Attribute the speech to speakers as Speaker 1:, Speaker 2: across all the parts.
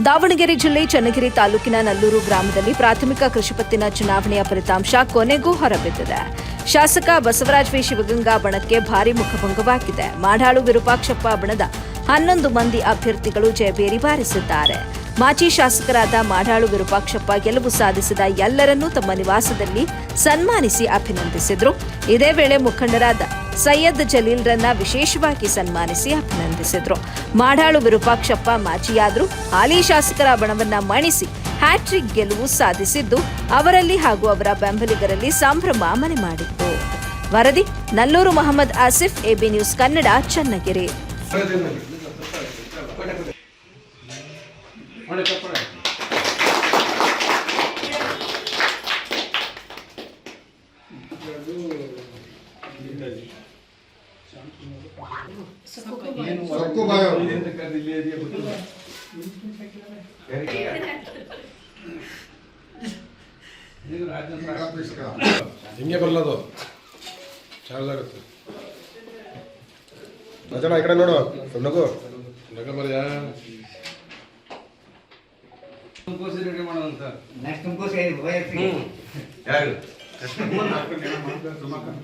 Speaker 1: ದಾವಣಗೆರೆ ಜಿಲ್ಲೆ ಚನ್ನಗಿರಿ ತಾಲೂಕಿನ ನಲ್ಲೂರು ಗ್ರಾಮದಲ್ಲಿ ಪ್ರಾಥಮಿಕ ಕೃಷಿ ಪತ್ತಿನ ಚುನಾವಣೆಯ ಫಲಿತಾಂಶ ಕೊನೆಗೂ ಹೊರಬಿದ್ದಿದೆ. ಶಾಸಕ ಬಸವರಾಜ್ ವಿ. ಶಿವಗಂಗಾ ಬಣಕ್ಕೆ ಭಾರೀ ಮುಖಭಂಗವಾಗಿದೆ. ಮಾಡಾಳು ವಿರೂಪಾಕ್ಷಪ್ಪ ಬಣದ ಹನ್ನೊಂದು ಮಂದಿ ಅಭ್ಯರ್ಥಿಗಳು ಜಯಬೇರಿ ಬಾರಿಸಿದ್ದಾರೆ. ಮಾಜಿ ಶಾಸಕರಾದ ಮಾಡಾಳು ವಿರೂಪಾಕ್ಷಪ್ಪ ಗೆಲುವು ಸಾಧಿಸಿದ ಎಲ್ಲರನ್ನೂ ತಮ್ಮ ನಿವಾಸದಲ್ಲಿ ಸನ್ಮಾನಿಸಿ ಅಭಿನಂದಿಸಿದರು. ಇದೇ ವೇಳೆ ಮುಖಂಡರಾದ ಸೈಯದ್ ಜಲೀಲ್ರನ್ನ ವಿಶೇಷವಾಗಿ ಸನ್ಮಾನಿಸಿ ಅಭಿನಂದಿಸಿದ್ರು. ಮಾಡಾಳು ವಿರೂಪಾಕ್ಷಪ್ಪ ಮಾಚಿಯಾದ್ರು, ಹಾಲಿ ಶಾಸಕರ ಬಣವನ್ನ ಮಣಿಸಿ ಹ್ಯಾಟ್ರಿಕ್ ಗೆಲುವು ಸಾಧಿಸಿದ್ದು, ಅವರಲ್ಲಿ ಹಾಗೂ ಅವರ ಬೆಂಬಲಿಗರಲ್ಲಿ ಸಂಭ್ರಮ ಮನೆ ಮಾಡಿತ್ತು ವರದಿ, ನಲ್ಲೂರು ಮೊಹಮ್ಮದ್ ಆಸಿಫ್, ಎಬಿ ನ್ಯೂಸ್ ಕನ್ನಡ, ಚನ್ನಗಿರಿ.
Speaker 2: ಸಕ್ಕು ಬಾಯೋ
Speaker 3: ಹಿಂಗೆ ಬರಲದು ಚಾರ್ಜ್ ಆಗುತ್ತೆ.
Speaker 2: ಭಜನ ಈ ಕಡೆ ನೋಡು. ನಗು.
Speaker 3: ನಗ ಬರ್ಯ
Speaker 4: ತುಂಬ್ಕೋಸಿ ರೆಡಿ ಮಾಡೋದಂತ ನೆಕ್ಸ್ಟ್ ತುಂಬ್ಕೋಸಿ
Speaker 5: ಯಾರು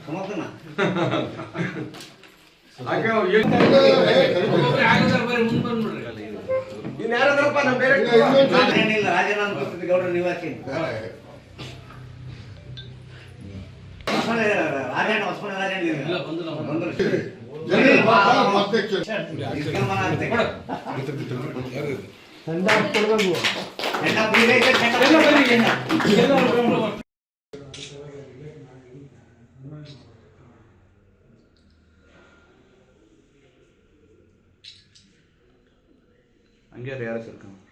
Speaker 4: ಸುಮಕ್ಕನ ಗೌಡರ ನಿವಾಸಿ ರಾಜಣ್ಣ ಹೊಸಮನೆ ರಾಜಣ್ಣ ಬಂದ್ರು
Speaker 5: அங்கே வேறு இருக்காங்க.